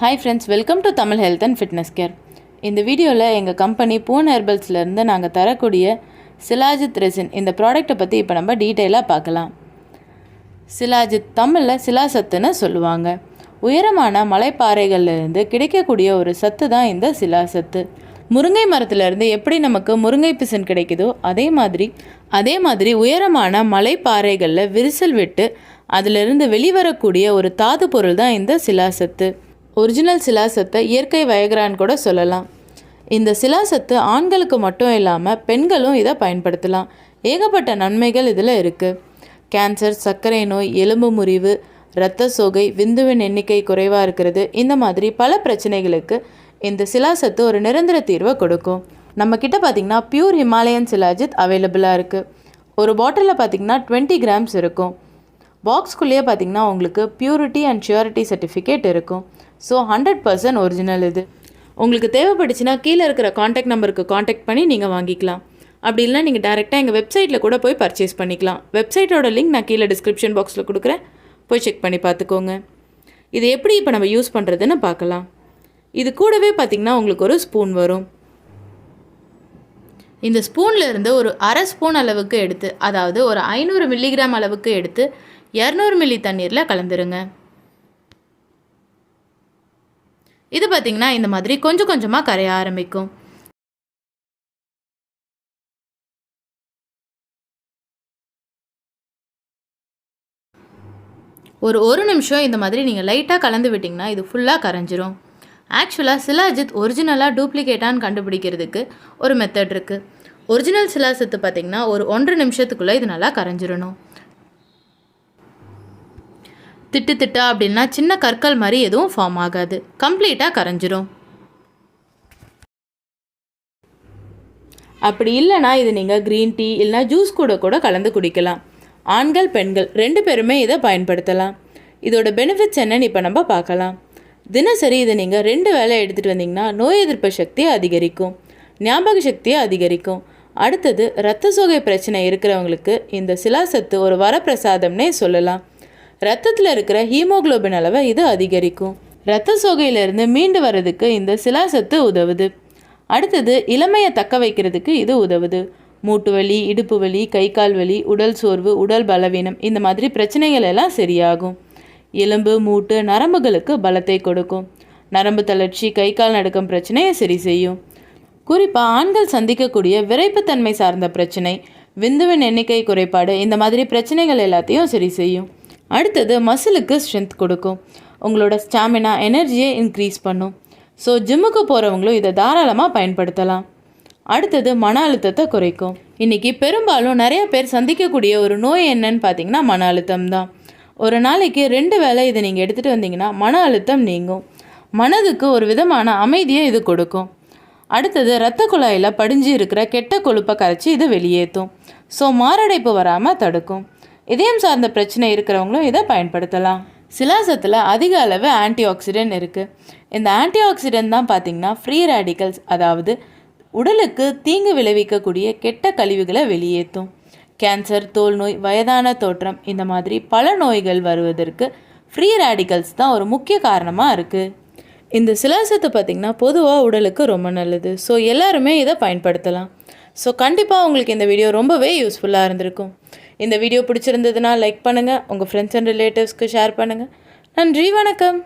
Hi friends welcome to Tamil health and fitness care இந்த வீடியோவில் எங்கள் கம்பெனி பூன் ஹெர்பல்ஸ்லேருந்து நாங்கள் தரக்கூடிய சிலாஜித் ரெசின் இந்த ப்ராடக்ட்டை பற்றி இப்போ நம்ம டீட்டெயிலாக பார்க்கலாம். சிலாஜித் தமிழில் சிலாசத்துன்னு சொல்லுவாங்க. உயரமான மலைப்பாறைகள்லேருந்து கிடைக்கக்கூடிய ஒரு சத்து தான் இந்த சிலாசத்து. முருங்கை மரத்துலேருந்து எப்படி நமக்கு முருங்கை பிசன் கிடைக்குதோ அதே மாதிரி அதே மாதிரி உயரமான மலைப்பாறைகளில் விரிசல் விட்டு அதிலிருந்து வெளிவரக்கூடிய ஒரு தாது பொருள் தான் இந்த சிலாசத்து. ஒரிஜினல் சிலாசத்தை இயற்கை வயக்ரான்னு கூட சொல்லலாம். இந்த சிலாசத்து ஆண்களுக்கு மட்டும் இல்லாமல் பெண்களும் இதை பயன்படுத்தலாம். ஏகப்பட்ட நன்மைகள் இதில் இருக்குது கேன்சர் சர்க்கரை நோய் எலும்பு முறிவு இரத்த சோகை விந்துவின் எண்ணிக்கை குறைவாக இருக்கிறது. இந்த மாதிரி பல பிரச்சனைகளுக்கு இந்த சிலாசத்து ஒரு நிரந்தர தீர்வை கொடுக்கும். நம்ம கிட்ட பார்த்திங்கன்னா பியூர் ஹிமாலயன் சிலாஜித் அவைலபிளாக இருக்குது ஒரு பாட்டிலில் பார்த்திங்கன்னா டுவெண்ட்டி கிராம்ஸ் இருக்கும். பாக்ஸ்குள்ளேயே பார்த்தீங்கன்னா உங்களுக்கு பியூரிட்டி அண்ட் ஷியூரிட்டி சர்டிஃபிகேட் இருக்கும். ஸோ ஹண்ட்ரட் பர்சன்ட் ஒரிஜினல் இது. உங்களுக்கு தேவைப்பட்டுச்சுன்னா கீழே இருக்கிற காண்டாக்ட் நம்பருக்கு காண்டாக்ட் பண்ணி நீங்கள் வாங்கிக்கலாம். அப்படி இல்லைனா நீங்கள் டேரெக்டாக எங்கள் வெப்சைட்டில் கூட போய் பர்ச்சேஸ் பண்ணிக்கலாம். வெப்சைட்டோட லிங்க் நான் கீழே டிஸ்கிரிப்ஷன் பாக்ஸில் கொடுக்குறேன். போய் செக் பண்ணி பார்த்துக்கோங்க. இது எப்படி இப்போ நம்ம யூஸ் பண்ணுறதுன்னு பார்க்கலாம். இது கூடவே பார்த்திங்கன்னா உங்களுக்கு ஒரு ஸ்பூன் வரும். இந்த ஸ்பூனில் இருந்து ஒரு அரை ஸ்பூன் அளவுக்கு எடுத்து அதாவது ஒரு ஐநூறு மில்லிகிராம் அளவுக்கு எடுத்து இரநூறு மில்லி தண்ணீரில் கலந்துருங்க. இது பார்த்திங்கன்னா இந்த மாதிரி கொஞ்சம் கொஞ்சமாக கரைய ஆரம்பிக்கும். ஒரு ஒரு நிமிஷம் இந்த மாதிரி நீங்கள் லைட்டாக கலந்து விட்டிங்கன்னா இது ஃபுல்லாக கரைஞ்சிரும். ஆக்சுவலாக சிலாஜித் ஒரிஜினலாக டூப்ளிகேட்டான்னு கண்டுபிடிக்கிறதுக்கு ஒரு மெத்தட் இருக்குது ஒரிஜினல் சிலாசத்து பார்த்திங்கன்னா ஒரு ஒன்றரை நிமிஷத்துக்குள்ளே இது நல்லா கரைஞ்சிடணும் திட்டு திட்டா அப்படின்னா சின்ன கற்கள் மாதிரி எதுவும் ஃபார்ம் ஆகாது. கம்ப்ளீட்டாக கரைஞ்சிரும். அப்படி இல்லைனா இது நீங்கள் க்ரீன் டீ இல்லைனா ஜூஸ் கூட கூட கலந்து குடிக்கலாம். ஆண்கள் பெண்கள் ரெண்டு பேருமே இதை பயன்படுத்தலாம். இதோட பெனிஃபிட்ஸ் என்னன்னு இப்போ நம்ம பார்க்கலாம். தினசரி இதை நீங்கள் ரெண்டு வேலை எடுத்துகிட்டு வந்தீங்கன்னா நோய் எதிர்ப்பு சக்தியை அதிகரிக்கும். ஞாபக சக்தியை அதிகரிக்கும். அடுத்தது இரத்த சோகை பிரச்சனை இருக்கிறவங்களுக்கு இந்த சிலாசத்து ஒரு வரப்பிரசாதம்னே சொல்லலாம். ரத்தத்தில் இருக்கிற ஹீமோகுளோபின் அளவை இது அதிகரிக்கும். இரத்த சோகையிலிருந்து மீண்டு வர்றதுக்கு இந்த சிலாசத்து உதவுது. அடுத்தது இளமையை தக்க வைக்கிறதுக்கு இது உதவுது. மூட்டு வலி இடுப்பு வலி கை கால் வலி உடல் சோர்வு உடல் பலவீனம் இந்த மாதிரி பிரச்சனைகள் எல்லாம் சரியாகும். எலும்பு மூட்டு நரம்புகளுக்கு பலத்தை கொடுக்கும். நரம்பு தளர்ச்சி கை கால் நடுக்கம் பிரச்சனையை சரி செய்யும். குறிப்பாக ஆண்கள் சந்திக்கக்கூடிய விரைப்புத்தன்மை சார்ந்த பிரச்சனை விந்துவின் எண்ணிக்கை குறைபாடு இந்த மாதிரி பிரச்சனைகள் எல்லாத்தையும் சரி செய்யும். அடுத்தது மசிலுக்கு ஸ்ட்ரென்த் கொடுக்கும். உங்களோட ஸ்டாமினா எனர்ஜியை இன்க்ரீஸ் பண்ணும். ஸோ ஜிம்முக்கு போகிறவங்களும் இதை தாராளமாக பயன்படுத்தலாம். அடுத்தது மன அழுத்தத்தை குறைக்கும். இன்றைக்கி பெரும்பாலும் நிறைய பேர் சந்திக்கக்கூடிய ஒரு நோய் என்னன்னு பார்த்தீங்கன்னா மன அழுத்தம் தான். ஒரு நாளைக்கு ரெண்டு வேளை இதை நீங்கள் எடுத்துகிட்டு வந்தீங்கன்னா மன அழுத்தம் நீங்கும். மனதுக்கு ஒரு விதமான அமைதியை இது கொடுக்கும். அடுத்தது இரத்த குழாயில் படிஞ்சு இருக்கிற கெட்ட கொழுப்பை கரைச்சி இது வெளியேற்றும். ஸோ மாரடைப்பு வராமல் தடுக்கும். இதயம் சார்ந்த பிரச்சனை இருக்கிறவங்களும் இதை பயன்படுத்தலாம். சிலாசத்தில் அதிக அளவு ஆன்டி ஆக்சிடென்ட் இருக்குது இந்த ஆன்டி ஆக்சிடென்ட் தான் பார்த்திங்கன்னா ஃப்ரீ ரேடிக்கல்ஸ் அதாவது உடலுக்கு தீங்கு விளைவிக்கக்கூடிய கெட்ட கழிவுகளை வெளியேற்றும். கேன்சர் தோல் நோய் வயதான தோற்றம் இந்த மாதிரி பல நோய்கள் வருவதற்கு ஃப்ரீ ரேடிக்கல்ஸ் தான் ஒரு முக்கிய காரணமாக இருக்குது இந்த சிலாசத்தை பார்த்திங்கன்னா பொதுவாக உடலுக்கு ரொம்ப நல்லது. ஸோ எல்லாருமே இதை பயன்படுத்தலாம். ஸோ கண்டிப்பாக உங்களுக்கு இந்த வீடியோ ரொம்பவே யூஸ்ஃபுல்லாக இருந்திருக்கும். இந்த வீடியோ பிடிச்சிருந்ததுன்னா லைக் பண்ணுங்கள் உங்கள் ஃப்ரெண்ட்ஸ் அண்ட் ரிலேட்டிவ்ஸ்க்கு ஷேர் பண்ணுங்கள் நன்றி வணக்கம்.